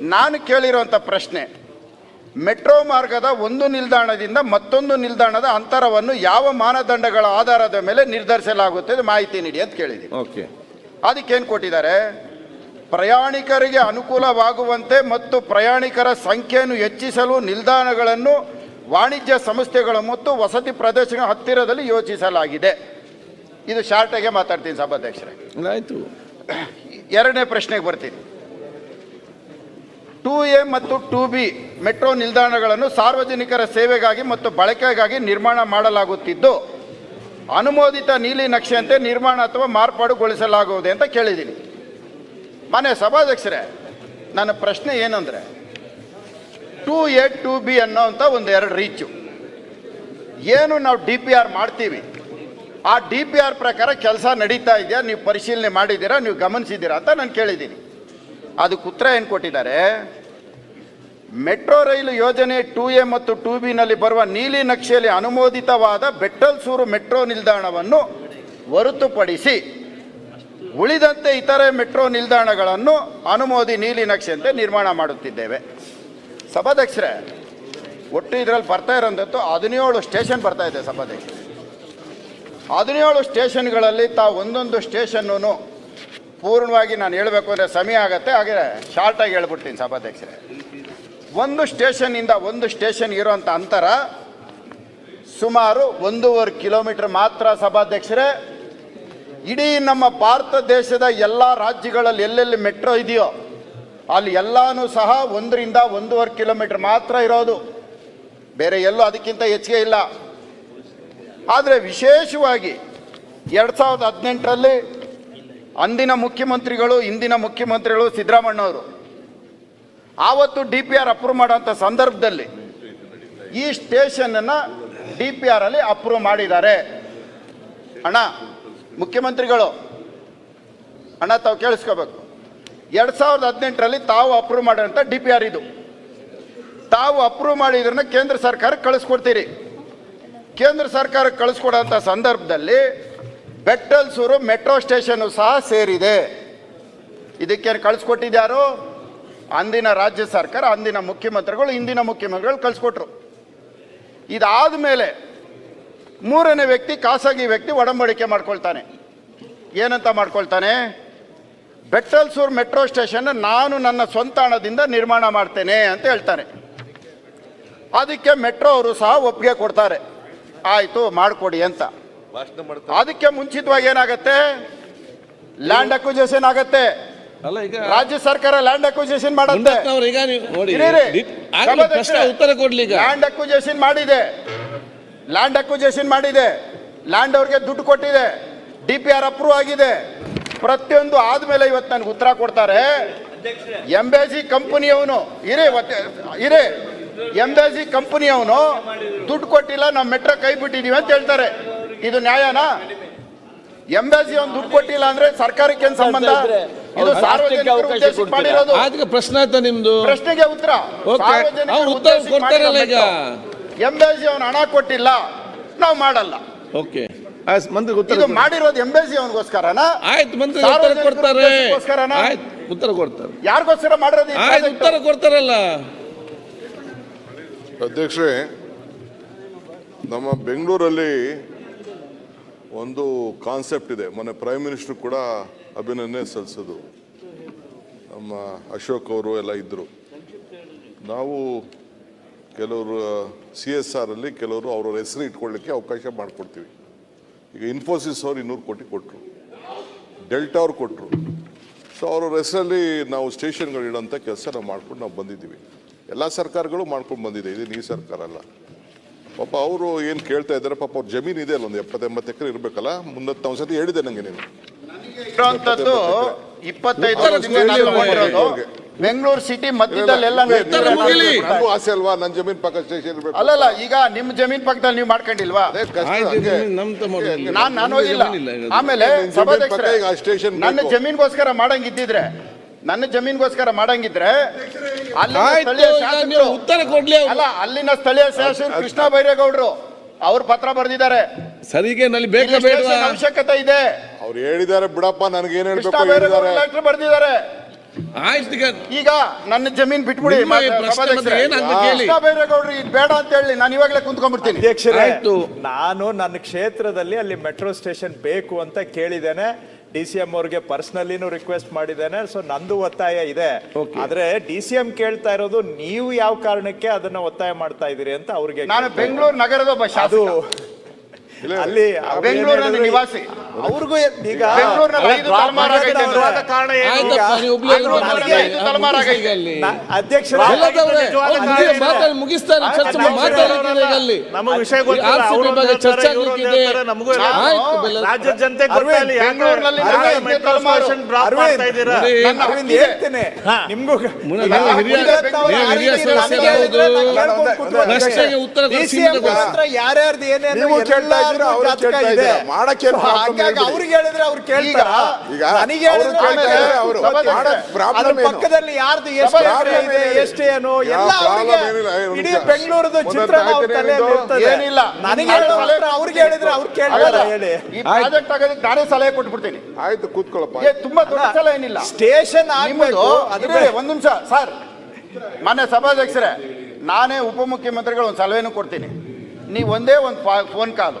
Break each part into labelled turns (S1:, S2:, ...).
S1: ನಾನು ಕೇಳಿರುವಂಥ ಪ್ರಶ್ನೆ ಮೆಟ್ರೋ ಮಾರ್ಗದ ಒಂದು ನಿಲ್ದಾಣದಿಂದ ಮತ್ತೊಂದು ನಿಲ್ದಾಣದ ಅಂತರವನ್ನು ಯಾವ ಮಾನದಂಡಗಳ ಆಧಾರದ ಮೇಲೆ ನಿರ್ಧರಿಸಲಾಗುತ್ತದೆ ಮಾಹಿತಿ ನೀಡಿ ಅಂತ ಕೇಳಿದೆ
S2: ಓಕೆ.
S1: ಅದಕ್ಕೇನು ಕೊಟ್ಟಿದ್ದಾರೆ? ಪ್ರಯಾಣಿಕರಿಗೆ ಅನುಕೂಲವಾಗುವಂತೆ ಮತ್ತು ಪ್ರಯಾಣಿಕರ ಸಂಖ್ಯೆಯನ್ನು ಹೆಚ್ಚಿಸಲು ನಿಲ್ದಾಣಗಳನ್ನು ವಾಣಿಜ್ಯ ಸಂಸ್ಥೆಗಳ ಮತ್ತು ವಸತಿ ಪ್ರದೇಶಗಳ ಹತ್ತಿರದಲ್ಲಿ ಯೋಚಿಸಲಾಗಿದೆ ಇದು ಶಾರ್ಟಾಗೆ ಮಾತಾಡ್ತೀನಿ ಸಭಾಧ್ಯಕ್ಷರೇ.
S2: ಆಯಿತು.
S1: ಎರಡನೇ ಪ್ರಶ್ನೆಗೆ ಬರ್ತೀನಿ. ಟೂ ಎ ಮತ್ತು ಟೂ ಬಿ ಮೆಟ್ರೋ ನಿಲ್ದಾಣಗಳನ್ನು ಸಾರ್ವಜನಿಕರ ಸೇವೆಗಾಗಿ ಮತ್ತು ಬಳಕೆಗಾಗಿ ನಿರ್ಮಾಣ ಮಾಡಲಾಗುತ್ತಿದ್ದು, ಅನುಮೋದಿತ ನೀಲಿ ನಕ್ಷೆಯಂತೆ ನಿರ್ಮಾಣ ಅಥವಾ ಮಾರ್ಪಾಡುಗೊಳಿಸಲಾಗುವುದೇ ಅಂತ ಕೇಳಿದ್ದೀನಿ. ಮನೆ ಸಭಾಧ್ಯಕ್ಷರೇ, ನನ್ನ ಪ್ರಶ್ನೆ ಏನಂದರೆ, ಟೂ ಎ, ಟೂ ಬಿ ಅನ್ನೋವಂಥ ಒಂದು ಎರಡು ರೀಚು. ಏನು ನಾವು ಡಿ ಪಿ ಆರ್ ಮಾಡ್ತೀವಿ? ಆ ಡಿ ಪಿ ಆರ್ ಪ್ರಕಾರ ಕೆಲಸ ನಡೀತಾ ಇದೆಯಾ? ನೀವು ಪರಿಶೀಲನೆ ಮಾಡಿದ್ದೀರಾ? ನೀವು ಗಮನಿಸಿದ್ದೀರಾ ಅಂತ ನಾನು ಕೇಳಿದ್ದೀನಿ. ಅದಕ್ಕೆ ಉತ್ತರ ಏನು ಕೊಟ್ಟಿದ್ದಾರೆ? ಮೆಟ್ರೋ ರೈಲು ಯೋಜನೆ ಟೂ ಎ ಮತ್ತು ಟೂ ಬಿನಲ್ಲಿ ಬರುವ ನೀಲಿ ನಕ್ಷೆಯಲ್ಲಿ ಅನುಮೋದಿತವಾದ ಬೆಟ್ಟಲ್ಸೂರು ಮೆಟ್ರೋ ನಿಲ್ದಾಣವನ್ನು ಹೊರತುಪಡಿಸಿ ಉಳಿದಂತೆ ಇತರೆ ಮೆಟ್ರೋ ನಿಲ್ದಾಣಗಳನ್ನು ಅನುಮೋದಿ ನೀಲಿ ನಕ್ಷೆಯಂತೆ ನಿರ್ಮಾಣ ಮಾಡುತ್ತಿದ್ದೇವೆ. ಸಭಾಧ್ಯಕ್ಷರೇ, ಒಟ್ಟು ಇದರಲ್ಲಿ ಬರ್ತಾ ಇರೋಂಥದ್ದು ಹದಿನೇಳು ಸ್ಟೇಷನ್ ಬರ್ತಾ ಇದೆ ಸಭಾಧ್ಯಕ್ಷ ಹದಿನೇಳು ಸ್ಟೇಷನ್ಗಳಲ್ಲಿ ತಾವು ಒಂದೊಂದು ಸ್ಟೇಷನ್ನು ಪೂರ್ಣವಾಗಿ ನಾನು ಹೇಳಬೇಕು ಅಂದರೆ ಸಮಯ ಆಗುತ್ತೆ, ಹಾಗೆ ಶಾರ್ಟಾಗಿ ಹೇಳ್ಬಿಡ್ತೀನಿ ಸಭಾಧ್ಯಕ್ಷರೇ. ಒಂದು ಸ್ಟೇಷನ್ನಿಂದ ಒಂದು ಸ್ಟೇಷನ್ ಇರೋಂಥ ಅಂತರ ಸುಮಾರು ಒಂದೂವರೆ ಕಿಲೋಮೀಟರ್ ಮಾತ್ರ ಸಭಾಧ್ಯಕ್ಷರೇ, ಇಡೀ ನಮ್ಮ ಭಾರತ ದೇಶದ ಎಲ್ಲ ರಾಜ್ಯಗಳಲ್ಲಿ ಎಲ್ಲೆಲ್ಲಿ ಮೆಟ್ರೋ ಇದೆಯೋ ಅಲ್ಲಿ ಎಲ್ಲಾನು ಸಹ ಒಂದರಿಂದ ಒಂದೂವರೆ ಕಿಲೋಮೀಟರ್ ಮಾತ್ರ ಇರೋದು. ಬೇರೆ ಎಲ್ಲೂ ಅದಕ್ಕಿಂತ ಹೆಚ್ಚಿಗೆ ಇಲ್ಲ. ಆದರೆ ವಿಶೇಷವಾಗಿ ಎರಡು ಸಾವಿರದ ಹದಿನೆಂಟರಲ್ಲಿ ಅಂದಿನ ಮುಖ್ಯಮಂತ್ರಿಗಳು, ಇಂದಿನ ಮುಖ್ಯಮಂತ್ರಿಗಳು ಸಿದ್ದರಾಮಣ್ಣವರು ಆವತ್ತು ಡಿ ಪಿ ಆರ್ ಅಪ್ರೂವ್ ಮಾಡೋಂಥ ಸಂದರ್ಭದಲ್ಲಿ ಈ ಸ್ಟೇಷನನ್ನು ಡಿ ಪಿ ಅಲ್ಲಿ ಅಪ್ರೂವ್ ಮಾಡಿದ್ದಾರೆ. ಅಣ್ಣ, ಮುಖ್ಯಮಂತ್ರಿಗಳು, ಅಣ್ಣ, ತಾವು ಕೇಳಿಸ್ಕೋಬೇಕು. ಎರಡು ಸಾವಿರದ ಹದಿನೆಂಟರಲ್ಲಿ ತಾವು ಅಪ್ರೂವ್ ಮಾಡೋಂಥ ಡಿ ಪಿ ಆರ್ ಇದು. ತಾವು ಅಪ್ರೂವ್ ಮಾಡಿದ್ರನ್ನ ಕೇಂದ್ರ ಸರ್ಕಾರಕ್ಕೆ ಕಳಿಸ್ಕೊಡ್ತೀರಿ. ಕೇಂದ್ರ ಸರ್ಕಾರಕ್ಕೆ ಕಳಿಸ್ಕೊಡೋಂಥ ಸಂದರ್ಭದಲ್ಲಿ ಬೆಟ್ಟಲ್ಸೂರು ಮೆಟ್ರೋ ಸ್ಟೇಷನ್ನು ಸಹ ಸೇರಿದೆ. ಇದಕ್ಕೇನು ಕಳಿಸ್ಕೊಟ್ಟಿದ್ಯಾರು? ಅಂದಿನ ರಾಜ್ಯ ಸರ್ಕಾರ ಅಂದಿನ ಮುಖ್ಯಮಂತ್ರಿಗಳು ಇಂದಿನ ಮುಖ್ಯಮಂತ್ರಿಗಳು ಕಳಿಸ್ಕೊಟ್ರು. ಇದಾದ ಮೇಲೆ ಮೂರನೇ ವ್ಯಕ್ತಿ ಖಾಸಗಿ ವ್ಯಕ್ತಿ ಒಡಂಬಡಿಕೆ ಮಾಡ್ಕೊಳ್ತಾನೆ. ಏನಂತ ಮಾಡ್ಕೊಳ್ತಾನೆ? ಬೆಟ್ಟಲ್ಸೂರು ಮೆಟ್ರೋ ಸ್ಟೇಷನ್ ನಾನು ನನ್ನ ಸ್ವಂತ ಹಣದಿಂದ ನಿರ್ಮಾಣ ಮಾಡ್ತೇನೆ ಅಂತ ಹೇಳ್ತಾನೆ ಅದಕ್ಕೆ ಮೆಟ್ರೋ ಅವರು ಸಹ ಒಪ್ಪಿಗೆ ಕೊಡ್ತಾರೆ. ಆಯಿತು ಮಾಡಿಕೊಡಿ ಅಂತ. ಅದಕ್ಕೆ ಮುಂಚಿತವಾಗಿ ಏನಾಗತ್ತೆ? ಲ್ಯಾಂಡ್ ಅಕ್ವಿಜೇಷನ್ ಆಗತ್ತೆ.
S2: ಅಲ್ಲ ಈಗ
S1: ರಾಜ್ಯ ಸರ್ಕಾರ ಲ್ಯಾಂಡ್ ಅಕ್ವಿಜೇಷನ್ ಮಾಡುತ್ತೆ.
S2: ಈಗ ನೀವು ನೋಡಿ ಆಗ್ಲಿ ಪ್ರಶ್ನೆ ಉತ್ತರ ಕೊಡ್ಲಿ ಈಗ.
S1: ಲ್ಯಾಂಡ್ ಅಕ್ವಿಜೇಷನ್ ಮಾಡಿದೆ. ಲ್ಯಾಂಡ್ ಅಕ್ವಿಜೇಷನ್ ಮಾಡಿದೆ. ಲ್ಯಾಂಡ್ ಅವ್ರಿಗೆ ದುಡ್ಡು ಕೊಟ್ಟಿದೆ. ಡಿ ಪಿ ಆರ್ ಅಪ್ರೂವ್ ಆಗಿದೆ. ಪ್ರತಿಯೊಂದು ಆದ್ಮೇಲೆ ಇವತ್ತು ನನಗೆ ಉತ್ತರ ಕೊಡ್ತಾರೆ. ಎಂಬೇಸಿ ಕಂಪನಿಯವನು ಇರೇ ಇರೇ ಎಂಬೇಸಿ ಕಂಪನಿಯವನು ದುಡ್ಡು ಕೊಟ್ಟಿಲ್ಲ ನಾವು ಮೆಟ್ರೋ ಕೈ ಬಿಟ್ಟಿದೀವಿ ಅಂತ ಹೇಳ್ತಾರೆ. ಇದು ನ್ಯಾಯನಾ? ಎಂಬೇಸಿ ಅವ್ನು ದುಡ್ಡು ಕೊಟ್ಟಿಲ್ಲ ಅಂದ್ರೆ ಸರ್ಕಾರಕ್ಕೆ ಏನ್ ಸಂಬಂಧ? ಇದು ಸಾರ್ವಜನಿಕರ ಉದ್ದೇಶಕ್ಕೆ ಮಾಡಿರೋದು
S2: ಪ್ರಶ್ನೆ ಆಯ್ತಾ ನಿಮ್ದು
S1: ಪ್ರಶ್ನೆಗೆ ಉತ್ತರ
S2: ಓಕೆ.
S1: ಸಾರ್ವಜನಿಕರ
S2: ಅವ್ರು ಉತ್ತರ
S1: ಉದ್ದೇಶಕ್ಕೆ
S2: ಕೊಡ್ತಾರಲ್ಲ ಈಗ.
S1: ಎಂಬೇಸಿ ಅವನು ಹಣ ಕೊಟ್ಟಿಲ್ಲ ನಾವು ಮಾಡಲ್ಲ
S2: ಓಕೆ ಮಂತ್ರಿ ಉತ್ತರ
S1: ಇದು
S2: ಕೊಡಿ.
S1: ಮಾಡಿರೋದು ಎಂಬೇಸಿ ಅವನಿಗೋಸ್ಕರನ
S2: ಆಯ್ತು ಮಂತ್ರಿ ಉತ್ತರ
S1: ಸಾರ್ವಜನಿಕರ
S2: ಕೊಡ್ತಾರೆ
S1: ಉದ್ದೇಶಕ್ಕೋಸ್ಕರನ?
S2: ಆಯ್ತು ಉತ್ತರ ಕೊಡ್ತಾರೆ
S1: ಯಾರಿಗೋಸ್ಕರ ಮಾಡಿರೋದು ಈ
S2: ಆಯ್ತು? ಉತ್ತರ ಕೊಡ್ತಾರಲ್ಲ
S3: ಅಧ್ಯಕ್ಷರೇ ನಮ್ಮ ಬೆಂಗಳೂರಲ್ಲಿ ಒಂದು ಕಾನ್ಸೆಪ್ಟ್ ಇದೆ ಮೊನ್ನೆ ಪ್ರೈಮ್ ಮಿನಿಸ್ಟರ್ ಕೂಡ ಅಭಿನಂದನೆ ಸಲ್ಲಿಸೋದು. ನಮ್ಮ ಅಶೋಕ್ ಅವರು ಎಲ್ಲ ಇದ್ದರು ನಾವು ಕೆಲವರು, ಸಿ ಎಸ್ ಆರಲ್ಲಿ ಕೆಲವರು ಅವ್ರವ್ರ ಹೆಸರು ಇಟ್ಕೊಳ್ಳಿಕ್ಕೆ ಅವಕಾಶ ಮಾಡಿಕೊಡ್ತೀವಿ. ಈಗ ಇನ್ಫೋಸಿಸ್ ಅವ್ರು ಇನ್ನೂರು ಕೋಟಿ ಕೊಟ್ಟರು ಡೆಲ್ಟಾ ಅವ್ರು ಕೊಟ್ಟರು ಸೊ ಅವ್ರವ್ರ ಹೆಸರಲ್ಲಿ ನಾವು ಸ್ಟೇಷನ್ಗಳು ಇಡೋಂಥ ಕೆಲಸ ನಾವು ಮಾಡ್ಕೊಂಡು ನಾವು ಬಂದಿದ್ದೀವಿ. ಎಲ್ಲ ಸರ್ಕಾರಗಳು ಮಾಡ್ಕೊಂಡು ಬಂದಿದೆ. ಇದು ಈ ಸರ್ಕಾರ ಅಲ್ಲ. ಪಾಪ ಅವರು ಏನು ಕೇಳ್ತಾ ಇದ್ದಾರೆ, ಪಾಪ ಅವ್ರ ಜಮೀನು ಇದೆ ಅಲ್ಲ ಒಂದು ಎಪ್ಪತ್ತೆಂಬತ್ತು ಎಕರೆ ಇರಬೇಕಲ್ಲ ಮುನ್ನತ್ತು ಒಂದು ಸತಿ ಹೇಳಿದೆ ನನಗೆ ನೀನು.
S1: ಇರೋಂಥದ್ದು ಇಪ್ಪತ್ತೈದು ಬೆಂಗಳೂರು ಸಿಟಿ ಮಧ್ಯದಲ್ಲಿ ಎಲ್ಲ
S3: ನನಗೂ ಆಸೆ ಅಲ್ವಾ? ನನ್ನ ಜಮೀನ್ ಪಕ್ಕ ಸ್ಟೇಷನ್
S1: ಅಲ್ಲಲ್ಲ ಈಗ ನಿಮ್ ಜಮೀನ್ ಪಕ್ಕದಲ್ಲಿ ನೀವು ಮಾಡ್ಕೊಂಡಿಲ್ವಾ? ನಾನ್ ನಾನು ಹೋಗಿಲ್ಲ. ಆಮೇಲೆ
S3: ಸ್ಟೇಷನ್
S1: ನನ್ನ. ಜಮೀನ್ಗೋಸ್ಕರ ಮಾಡಂಗಿದ್ದಿದ್ರೆ ನನ್ನ ಜಮೀನ್ಗೋಸ್ಕರ ಮಾಡಂಗಿದ್ರೆ
S2: ಅಲ್ಲಿ
S1: ಸ್ಥಳೀಯ ಶಾಸಕರು
S2: ಉತ್ತರ ಕೊಡ್ಲಿ ಅವ್ರು.
S1: ಅಲ್ಲ ಅಲ್ಲಿನ ಸ್ಥಳೀಯ ಶಾಸಕರು ಕೃಷ್ಣ ಬೈರೇಗೌಡರು ಅವ್ರು ಪತ್ರ ಬರೆದಿದ್ದಾರೆ.
S2: ಸರಿಗೆ ನಲ್ಲಿ ಬೇಕಾ ಬೇಡವಾ?
S1: ಅವಶ್ಯಕತೆ ಇದೆ?
S3: ಅವ್ರು ಹೇಳಿದ್ದಾರೆ ಬಿಡಪ್ಪ ನನಗೆ ಹೇಳ್ಬೇಕು
S1: ಬೈರೇಗೌಡರು
S3: ಹೇಳಿದ್ದಾರೆ.
S1: ಲೆಟರ್ ಬರೆದಿದ್ದಾರೆ.
S2: ಆಯ್ತು ಈಗ
S1: ನನ್ನ ಜಮೀನ್ ಬಿಟ್ಬಿಡಿ ಬೈರೇಗೌಡ್ರು ಬೇಡ ಅಂತ ಹೇಳಿ ನಾನು ಇವಾಗಲೇ ಕುಂತ್ಕೊಂಡ್ಬಿಡ್ತೀನಿ.
S4: ಅಧ್ಯಕ್ಷರೇ
S2: ಆಯ್ತು.
S4: ನಾನು ನನ್ನ ಕ್ಷೇತ್ರದಲ್ಲಿ ಅಲ್ಲಿ ಮೆಟ್ರೋ ಸ್ಟೇಷನ್ ಬೇಕು ಅಂತ ಕೇಳಿದ್ದೇನೆ. ಡಿ ಸಿ ಎಂ ಅವ್ರಿಗೆ ಪರ್ಸನಲಿನೂ ರಿಕ್ವೆಸ್ಟ್ ಮಾಡಿದ್ದೇನೆ. ಸೊ ನಂದು ಒತ್ತಾಯ ಇದೆ. ಆದ್ರೆ ಡಿ ಸಿ ಎಂ ಕೇಳ್ತಾ ಇರೋದು ನೀವು ಯಾವ ಕಾರಣಕ್ಕೆ ಅದನ್ನ ಒತ್ತಾಯ ಮಾಡ್ತಾ ಇದೀರಿ ಅಂತ ಅವ್ರಿಗೆ
S1: ನಾನು ಬೆಂಗಳೂರು ನಗರದ ಒಬ್ಬ
S4: ಅದು ಅಲ್ಲಿ
S1: ಬೆಂಗಳೂರಿನ ನಿವಾಸಿ.
S4: ಅವ್ರಿಗೂ ಈಗ. ಅಧ್ಯಕ್ಷರ
S2: ಮುಗಿಸ್ತಾರೆ ಅಲ್ಲಿ.
S5: ನಮಗೆ ವಿಷಯ
S2: ಚರ್ಚೆ ಆಗ್ಲಿಕ್ಕಿದೆ. ಆಯ್ತು
S5: ಜನತೆ
S4: ಹೇಳ್ತೇನೆ. ನಿಮ್ಗೂ.
S2: ಪ್ರಶ್ನೆಗೆ ಉತ್ತರ
S4: ಯಾರ್ಯಾರ್ದು ಏನೇನು
S6: ನೀವು
S4: ಅವ್ರಿಗೆ ಹೇಳಿದ್ರೆ ಅವ್ರು ಕೇಳ್ತಾರ?
S6: ಈಗ
S4: ನನಗೆ
S6: ಅವ್ರು
S4: ಅದ್ರ
S6: ಏನು?
S4: ಪಕ್ಕದಲ್ಲಿ ಯಾರ್ದು ಎಷ್ಟು ಇದೆ ಎಷ್ಟು ಎಲ್ಲ ಅವರಿಗೆ ಇಡೀ. ಬೆಂಗಳೂರದ? ಇರ್ತದೆ
S1: ಏನಿಲ್ಲ.
S4: ನನಗೆ
S1: ನಾನು
S4: ಹೇಳಿದ್ರೆ ಅವ್ರಿಗೆ ಹೇಳಿದ್ರೆ ಅವ್ರು ಕೇಳ್ತಾರ ಹೇಳಿ.
S1: ಈ ಪ್ರಾಜೆಕ್ಟ್ ಆಗೋದಕ್ಕೆ ನಾನೇ ಸಲಹೆ ಕೊಟ್ಬಿಡ್ತೀನಿ.
S3: ಆಯ್ತು ಕೂತ್ಕೊಳ್ಳಪ್ಪ
S1: ಏ, ತುಂಬಾ ದೊಡ್ಡ ಸಲಹೆ ಏನಿಲ್ಲ.
S4: ಸ್ಟೇಷನ್ ಆಗ್ಬೇಕು. ಅದು
S1: ಇರಿ, ಒಂದ್ ನಿಮಿಷ ಸರ್. ಮಾನ್ಯ ಸಭಾಧ್ಯಕ್ಷರೇ ನಾನೇ ಉಪಮುಖ್ಯಮಂತ್ರಿಗಳು ಒಂದು ಸಲಹೆನೂ ಕೊಡ್ತೀನಿ. ನೀವು ಒಂದೇ ಒಂದು ಫೋನ್ ಕಾಲು.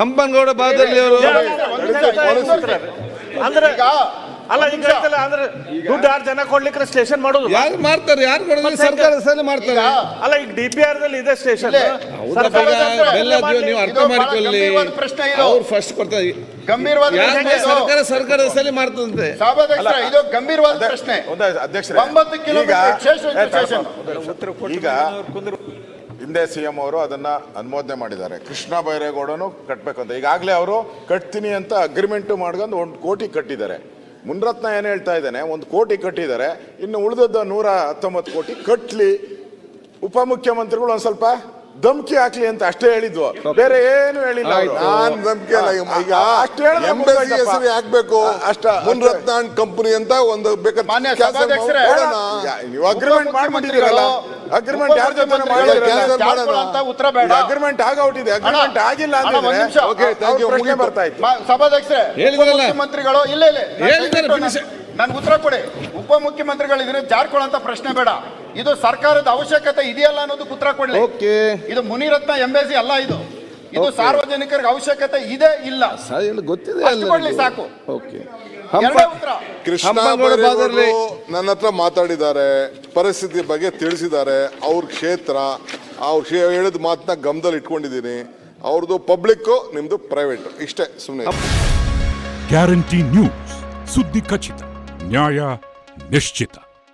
S2: ಹಂಪನಗೌಡ ಬಾದಲ್ಲಿ ಅವರು
S5: ಅಂದ್ರೆ ಅಲ್ಲ ಈಗ ಹೇಳ್ತಲ್ಲ ಅಂದ್ರೆ ದುಡ್ಡು ಯಾರು ಜನ ಕೊಡ್ಲಿಕ್ಕೆ ಸ್ಟೇಷನ್ ಮಾಡೋದು
S2: ಯಾರು ಮಾಡ್ತಾರೆ ಯಾರು ಕೊಡೋದು? ಸರ್ಕಾರ ಸರಿ ಮಾಡ್ತಾರೆ.
S5: ಅಲ್ಲ ಈಗ ಡಿ ಪಿ ಆರ್ ದಲ್ಲಿ ಇದೆ ಸ್ಟೇಷನ್.
S2: ಬೆಲ್ಲ ನೀವು ಅರ್ಥ ಮಾಡ್ಕೊಳ್ಳಿ. ಅವ್ರು ಫಸ್ಟ್ ಕೊಡ್ತಾರೆ.
S1: ಗಂಭೀರವಾದ ಪ್ರಶ್ನೆ
S2: ಸರ್ಕಾರ ಸರ್ಕಾರದ ಸರಿ ಮಾಡ್ತದಂತೆ.
S1: ಸಭಾಧ್ಯಕ್ಷರೇ ಇದು ಗಂಭೀರವಾದ ಪ್ರಶ್ನೆ.
S6: ಅಧ್ಯಕ್ಷ ಅಧ್ಯಕ್ಷರೇ.
S1: ಒಂಬತ್ತು ಕಿಲೋಮೀಟರ್
S6: ಈಗ ಹಿಂದೆ ಸಿ ಎಂ ಅವರು ಅದನ್ನ ಅನುಮೋದನೆ ಮಾಡಿದ್ದಾರೆ. ಕೃಷ್ಣ ಬೈರೇಗೌಡನು ಅಂತ. ಈಗಾಗಲೇ ಅವರು ಕಟ್ತೀನಿ ಅಂತ ಅಗ್ರಿಮೆಂಟ್ ಮಾಡ್ಕೊಂಡು ಒಂದು ಕೋಟಿ ಕಟ್ಟಿದ್ದಾರೆ. ಮುನ್ರತ್ನ ಏನು ಹೇಳ್ತಾ ಇದ್ದಾನೆ, ಒಂದು ಕೋಟಿ ಕಟ್ಟಿದ್ದಾರೆ. ಇನ್ನು ಉಳಿದದ್ದು ನೂರ ಹತ್ತೊಂಬತ್ತು ಕೋಟಿ ಕಟ್ಟಲಿ ಉಪಮುಖ್ಯಮಂತ್ರಿಗಳು ಒಂದು ಸ್ವಲ್ಪ ಧಮ್ಕಿ ಹಾಕ್ಲಿ ಅಂತ ಅಷ್ಟೇ ಹೇಳಿದ್ವು ಬೇರೆ ಏನು ಹೇಳಿಲ್ಲ ಅವ್ರು.
S3: ನಾನ್ ನಂಬಿಕೆ ಇಲ್ಲ ಈಗ- ಅಷ್ಟ್
S6: ಅಷ್ಟು ಹೇಳಿದ್ರೆ
S3: ಎಂಬಸಿ
S6: ಮುಗ್ದೋಯ್ತಪ್ಪ.
S3: ಹೆಸರು ಹಾಕ್ಬೇಕು
S6: ಅಷ್ಟ
S3: ಮುನ್ರತ್ನ ಕಂಪನಿ ಅಂತ ಒಂದು ಬೇಕಾದ
S1: ಮಾನ್ಯ ಸಭಾಧ್ಯಕ್ಷರೇ.
S6: ಯಾ- ನೀವು ಅಗ್ರಿಮೆಂಟ್ ಮಾಡ್ಬಿಟ್ಟಿದ್ದೀರಲ್ಲ ಅಗ್ರಿಮೆಂಟ್ ಯಾರ ಜೊತೆ ಮಾಡಿದ್ರಲ್ಲ
S3: ಮಾಡೋಣ.
S1: ಅಂತ ಉತ್ತರ ಬೇಡ
S6: ಅಗ್ರಿಮೆಂಟ್ ಆಗೌಟಿದೆ ಅಗ್ರಿಮೆಂಟ್ ಆಗಿಲ್ಲ
S1: ಅಣ್ಣ, ಒಂದ್
S6: ಅಂದ್ರೆ
S1: ನಿಮಿಷ.
S3: Okay, thank you.
S6: ಪ್ರಶ್ನೆ
S3: ಮುಗೀತು.
S6: ಬರ್ತಾ ಇತ್ತು
S1: ಮ- ಸಭಾಧ್ಯಕ್ಷರೇ
S2: ಹೇಳಿದ್ರಲ್ಲ.
S1: ಉಪಮುಖ್ಯಮಂತ್ರಿಗಳು ಇಲ್ಲ ಇಲ್ಲ ನಾನ್
S2: ಹೇಳಿದ್ದಾರೆ, finish.
S1: ನನ್- ನನ್ಗೆ ಉತ್ತರ ಕೊಡಿ ಉಪಮುಖ್ಯಮಂತ್ರಿಗಳು ಮುಖ್ಯಮಂತ್ರಿಗಳಿದ್ರೆ ಜಾರ್ಕೊಳ್ಳೋಂತ ಪ್ರಶ್ನೆ ಬೇಡ ಇದು ಸರ್ಕಾರದ ಅವಶ್ಯಕತೆ ಇದೆಯಲ್ಲ ಅನ್ನೋದು ಪುತ್ರ ಕೊಡ್ಲಿ.
S2: ಓಕೆ
S1: ಇದು ಮುನಿರತ್ನ ಎಂಬೆಸಿ ಅಲ್ಲ ಇದು. ಇದು ಸಾರ್ವಜನಿಕರಿಗೆ ಅವಶ್ಯಕತೆ ಇದೆ ಇಲ್ಲ.
S2: ಗೊತ್ತಿದೆ
S1: ಕೊಡ್ಲಿ ಸಾಕು.
S2: ಓಕೆ
S3: ನನ್ನ ಹತ್ರ ಮಾತಾಡಿದ್ದಾರೆ. ಪರಿಸ್ಥಿತಿ ಬಗ್ಗೆ ತಿಳಿಸಿದ್ದಾರೆ. ಅವ್ರ ಕ್ಷೇತ್ರ ಅವ್ರ ಕ್ಷೇ- ಹೇಳಿದ ಮಾತನ್ನ ಗಮನದಲ್ಲಿ ಇಟ್ಕೊಂಡಿದ್ದೀನಿ. ಅವ್ರದ್ದು ಪಬ್ಲಿಕ್ ನಿಮ್ದು ಪ್ರೈವೇಟ್ ಇಷ್ಟೇ ಸುಮ್ಮನೆ
S7: ಗ್ಯಾರಂಟಿ ನ್ಯೂಸ್ ಸುದ್ದಿ ಖಚಿತ ನ್ಯಾಯ ನಿಶ್ಚಿತ.